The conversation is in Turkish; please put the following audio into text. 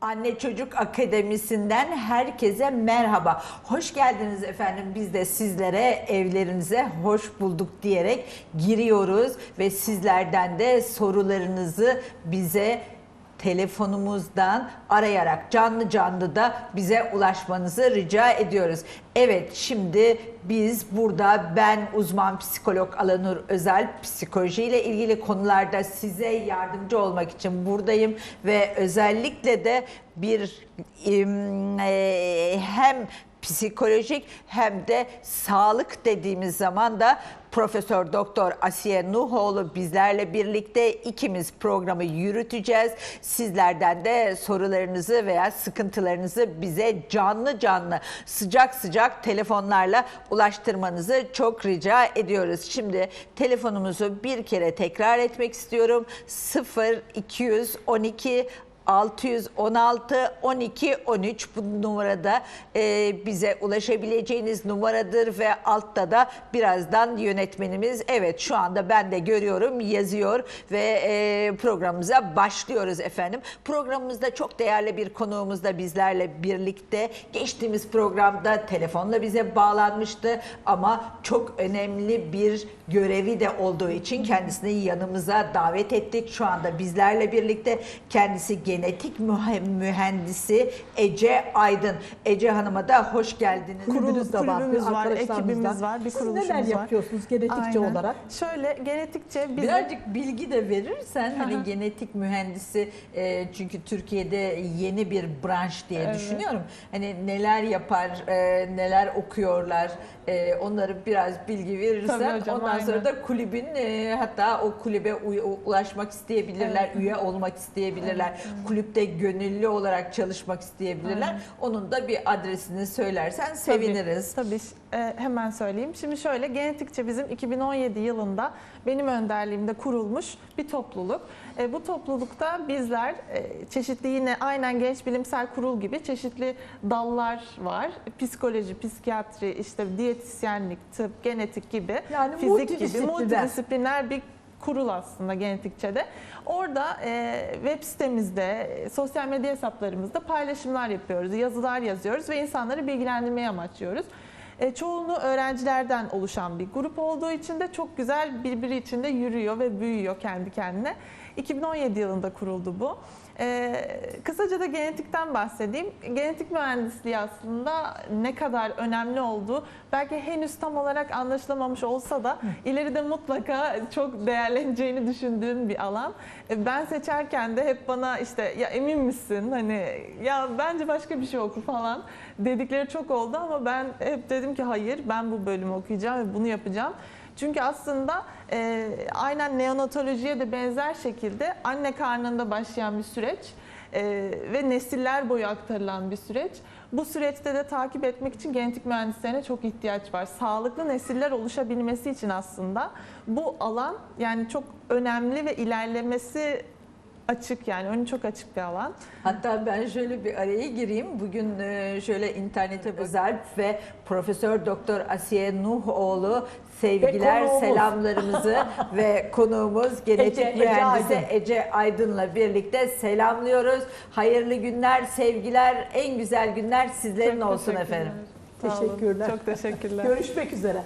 Anne Çocuk Akademisi'nden herkese merhaba. Hoş geldiniz efendim. Biz de sizlere evlerinize hoş bulduk diyerek giriyoruz ve sizlerden de sorularınızı bize telefonumuzdan arayarak canlı canlı da bize ulaşmanızı rica ediyoruz. Evet şimdi biz burada ben uzman psikolog Alanur Özel psikoloji ile ilgili konularda size yardımcı olmak için buradayım ve özellikle de bir e, hem psikolojik hem de sağlık dediğimiz zaman da Profesör Doktor Asiye Nuhoğlu bizlerle birlikte ikimiz programı yürüteceğiz. Sizlerden de sorularınızı veya sıkıntılarınızı bize canlı canlı sıcak sıcak telefonlarla ulaştırmanızı çok rica ediyoruz. Şimdi telefonumuzu bir kere tekrar etmek istiyorum. 0 212 616 12 13 bu numarada e, bize ulaşabileceğiniz numaradır ve altta da birazdan yönetmenimiz evet şu anda ben de görüyorum yazıyor ve e, programımıza başlıyoruz efendim. Programımızda çok değerli bir konuğumuz da bizlerle birlikte geçtiğimiz programda telefonla bize bağlanmıştı ama çok önemli bir görevi de olduğu için kendisini yanımıza davet ettik. Şu anda bizlerle birlikte kendisi genetik mühe- mühendisi Ece Aydın. Ece Hanım'a da hoş geldiniz. Kulübünüz de var, kulübümüz var, arkadaşlarımızla. ekibimiz var, bir Siz kuruluşumuz neler var. yapıyorsunuz genetikçi Aynen. olarak? Şöyle genetikçe bizim Birazcık bilgi de verirsen hani Aha. genetik mühendisi e, çünkü Türkiye'de yeni bir branş diye Evet. düşünüyorum. Hani neler yapar, e, neler okuyorlar e, onları biraz bilgi verirsen hocam, ondan sonra aynen. da kulübün e, hatta o kulübe ulaşmak isteyebilirler, Evet. üye olmak isteyebilirler. Kulüpte gönüllü olarak çalışmak isteyebilirler. Aynen. Onun da bir adresini söylersen seviniriz. Tabii, tabii. E, hemen söyleyeyim. Şimdi şöyle genetikçe bizim 2017 yılında benim önderliğimde kurulmuş bir topluluk. E, bu toplulukta bizler e, çeşitli yine aynen genç bilimsel kurul gibi çeşitli dallar var. Psikoloji, psikiyatri, işte diyetisyenlik, tıp, genetik gibi, Yani fizik gibi multidisipliner. multidisipliner bir kurul aslında genetikçede. Orada e, web sitemizde, sosyal medya hesaplarımızda paylaşımlar yapıyoruz, yazılar yazıyoruz ve insanları bilgilendirmeyi amaçlıyoruz. E, çoğunluğu öğrencilerden oluşan bir grup olduğu için de çok güzel birbiri içinde yürüyor ve büyüyor kendi kendine. 2017 yılında kuruldu bu. E, kısaca da genetikten bahsedeyim. Genetik mühendisliği aslında ne kadar önemli olduğu belki henüz tam olarak anlaşılamamış olsa da ileride mutlaka çok değerleneceğini düşündüğüm bir alan. E, Ben seçerken de hep bana işte ya emin misin hani ya bence başka bir şey oku falan dedikleri çok oldu ama ben hep dedim ki hayır ben bu bölümü okuyacağım ve bunu yapacağım. Çünkü aslında e, aynen neonatolojiye de benzer şekilde anne karnında başlayan bir süreç e, ve nesiller boyu aktarılan bir süreç. Bu süreçte de takip etmek için genetik mühendislerine çok ihtiyaç var. Sağlıklı nesiller oluşabilmesi için aslında bu alan yani çok önemli ve ilerlemesi açık yani önü çok açık bir alan. Hatta ben şöyle bir araya gireyim. Bugün e, şöyle internete özel ve Profesör Doktor Asiye Nuhoğlu sevgiler, Ve selamlarımızı ve konuğumuz genetik Ece- Ece mühendisi Aydın. Ece Aydın'la birlikte selamlıyoruz. Hayırlı günler, sevgiler, en güzel günler sizlerin Çok olsun efendim. Teşekkürler. Çok teşekkürler. Görüşmek üzere.